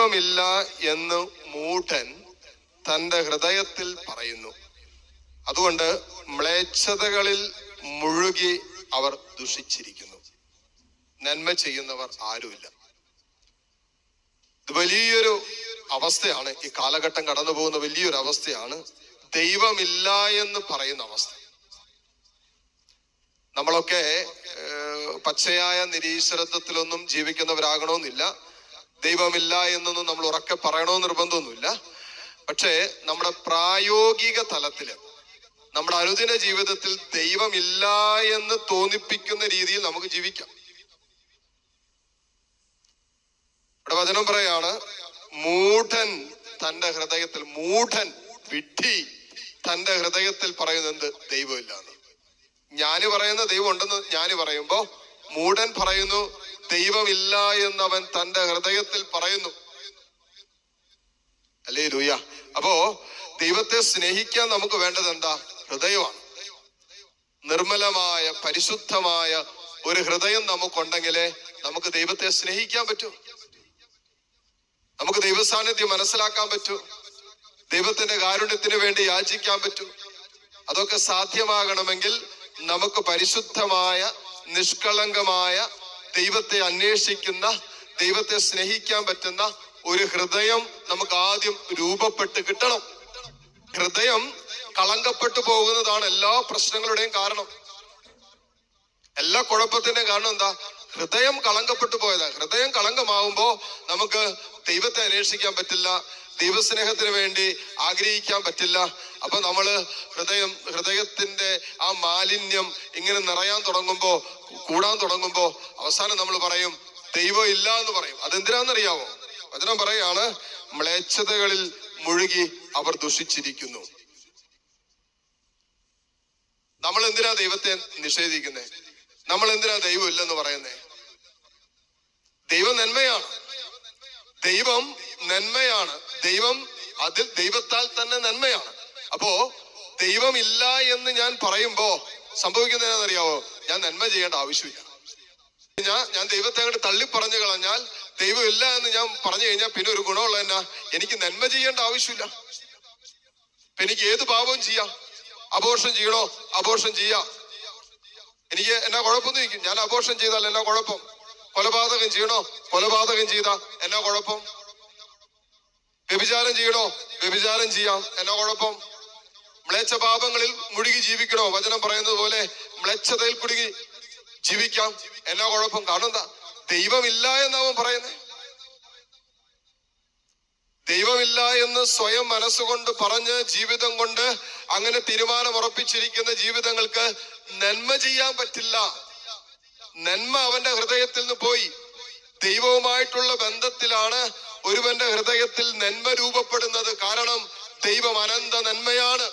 ദൈവമില്ല എന്ന് മൂഢൻ തന്റെ ഹൃദയത്തിൽ പറയുന്നു. അതുകൊണ്ട് മ്ലേച്ഛതകളിൽ മുഴുകി അവർ ദുഷിച്ചിരിക്കുന്നു. നന്മ ചെയ്യുന്നവർ ആരുമില്ല. വലിയൊരു അവസ്ഥയാണ്. ഈ കാലഘട്ടം കടന്നു പോകുന്ന വലിയൊരു അവസ്ഥയാണ്. ദൈവമില്ല എന്ന് പറയുന്ന അവസ്ഥ. നമ്മളൊക്കെ പച്ചയായ നിരീശ്വരത്വത്തിലൊന്നും ജീവിക്കുന്നവരാകണമെന്നില്ല. ദൈവമില്ല എന്നൊന്നും നമ്മൾ ഉറക്കെ പറയണമെന്ന് നിർബന്ധമൊന്നുമില്ല. പക്ഷേ നമ്മുടെ പ്രായോഗിക തലത്തിൽ നമ്മുടെ അനുദിന ജീവിതത്തിൽ ദൈവമില്ല എന്ന് തോന്നിപ്പിക്കുന്ന രീതിയിൽ നമുക്ക് ജീവിക്കാം. ഇവിടെ വചനം പറയാണ് മൂഢൻ തന്റെ ഹൃദയത്തിൽ മൂഢൻ വിഡ്ഢി തന്റെ ഹൃദയത്തിൽ പറയുന്നത് ദൈവമില്ല എന്ന്. ഞാൻ പറയുന്ന ദൈവം ഉണ്ടെന്ന് ഞാൻ പറയുമ്പോ മൂഢൻ പറയുന്നു ദൈവമില്ല എന്നവൻ തന്റെ ഹൃദയത്തിൽ പറയുന്നു. അല്ലേ ലൂയ അപ്പോ ദൈവത്തെ സ്നേഹിക്കാൻ നമുക്ക് വേണ്ടത് എന്താ? ഹൃദയമാണ്. നിർമ്മലമായ പരിശുദ്ധമായ ഒരു ഹൃദയം നമുക്കുണ്ടെങ്കിലേ നമുക്ക് ദൈവത്തെ സ്നേഹിക്കാൻ പറ്റൂ. നമുക്ക് ദൈവസാന്നിധ്യം മനസ്സിലാക്കാൻ പറ്റൂ. ദൈവത്തിന്റെ കാരുണ്യത്തിന് വേണ്ടി യാചിക്കാൻ പറ്റൂ. അതൊക്കെ സാധ്യമാകണമെങ്കിൽ നമുക്ക് പരിശുദ്ധമായ നിഷ്കളങ്കമായ ദൈവത്തെ അന്വേഷിക്കുന്ന ദൈവത്തെ സ്നേഹിക്കാൻ പറ്റുന്ന ഒരു ഹൃദയം നമുക്ക് ആദ്യം രൂപപ്പെട്ട് കിട്ടണം. ഹൃദയം കളങ്കപ്പെട്ടു പോകുന്നതാണ് എല്ലാ പ്രശ്നങ്ങളുടെയും കാരണം. എല്ലാ കുഴപ്പത്തിന്റെയും കാരണം എന്താ? ഹൃദയം കളങ്കപ്പെട്ടു പോയതാ. ഹൃദയം കളങ്കമാവുമ്പോ നമുക്ക് ദൈവത്തെ അന്വേഷിക്കാൻ പറ്റില്ല. ദൈവസ്നേഹത്തിന് വേണ്ടി ആഗ്രഹിക്കാൻ പറ്റില്ല. അപ്പൊ നമ്മൾ ഹൃദയം ഹൃദയത്തിന്റെ ആ മാലിന്യം ഇങ്ങനെ നിറയാൻ തുടങ്ങുമ്പോ കൂടാൻ തുടങ്ങുമ്പോ അവസാനം നമ്മൾ പറയും ദൈവം ഇല്ല എന്ന് പറയും. അതെന്തിനാന്നറിയാവോ വചനം പറയാണ് മ്ലേച്ഛതകളിൽ മുഴുകി അവർ ദുഷിച്ചിരിക്കുന്നു. നമ്മൾ എന്തിനാ ദൈവത്തെ നിഷേധിക്കുന്നേ? നമ്മൾ എന്തിനാ ദൈവം ഇല്ലെന്ന് പറയുന്നേ? ദൈവം നന്മയാണ്. ദൈവം നന്മയാണ്. ദൈവം അതിൽ ദൈവത്താൽ തന്നെ നന്മയാണ്. അപ്പോ ദൈവമില്ല എന്ന് ഞാൻ പറയുമ്പോ സംഭവിക്കുന്ന അറിയാവോ ഞാൻ നന്മ ചെയ്യേണ്ട ആവശ്യമില്ല. ഞാൻ ഞാൻ ദൈവത്തെ അങ്ങോട്ട് തള്ളി പറഞ്ഞു കളഞ്ഞാൽ ദൈവം ഇല്ല എന്ന് ഞാൻ പറഞ്ഞു കഴിഞ്ഞാൽ പിന്നെ ഒരു ഗുണമുള്ള എന്നാ? എനിക്ക് നന്മ ചെയ്യേണ്ട ആവശ്യമില്ല. എനിക്ക് ഏത് പാപവും ചെയ്യാം. അബോർഷൻ ചെയ്യണോ? അബോർഷൻ ചെയ്യാം. എനിക്ക് എന്നാ കുഴപ്പമൊന്നും ഇരിക്കും. ഞാൻ അബോർഷൻ ചെയ്താൽ എന്നാ കുഴപ്പം? കൊലപാതകം ചെയ്യണോ? കൊലപാതകം ചെയ്താ എന്നാ കുഴപ്പം? വ്യഭിചാരം ചെയ്യണോ? വ്യഭിചാരം ചെയ്യാം. എന്നാ കുഴപ്പം? മ്ലേച്ഛ പാപങ്ങളിൽ മുഴുകി ജീവിക്കണോ? വചനം പറയുന്നത് പോലെ മ്ലേച്ഛതയിൽ കുടുങ്ങി ജീവിക്കാം. എന്നാ കുഴപ്പം? കാരണം എന്താ? ദൈവമില്ല എന്നവൻ പറയുന്നത് ദൈവമില്ല എന്ന് സ്വയം മനസ്സുകൊണ്ട് പറഞ്ഞ് ജീവിതം കൊണ്ട് അങ്ങനെ തീരുമാനം ഉറപ്പിച്ചിരിക്കുന്ന ജീവിതങ്ങൾക്ക് നന്മ ചെയ്യാൻ പറ്റില്ല. നന്മ അവന്റെ ഹൃദയത്തിൽ നിന്ന് പോയി. ദൈവവുമായിട്ടുള്ള ബന്ധത്തിലാണ് ഒരുവന്റെ ഹൃദയത്തിൽ നന്മ രൂപപ്പെടുന്നത് കാരണം ദൈവം അനന്ത നന്മയാണ്.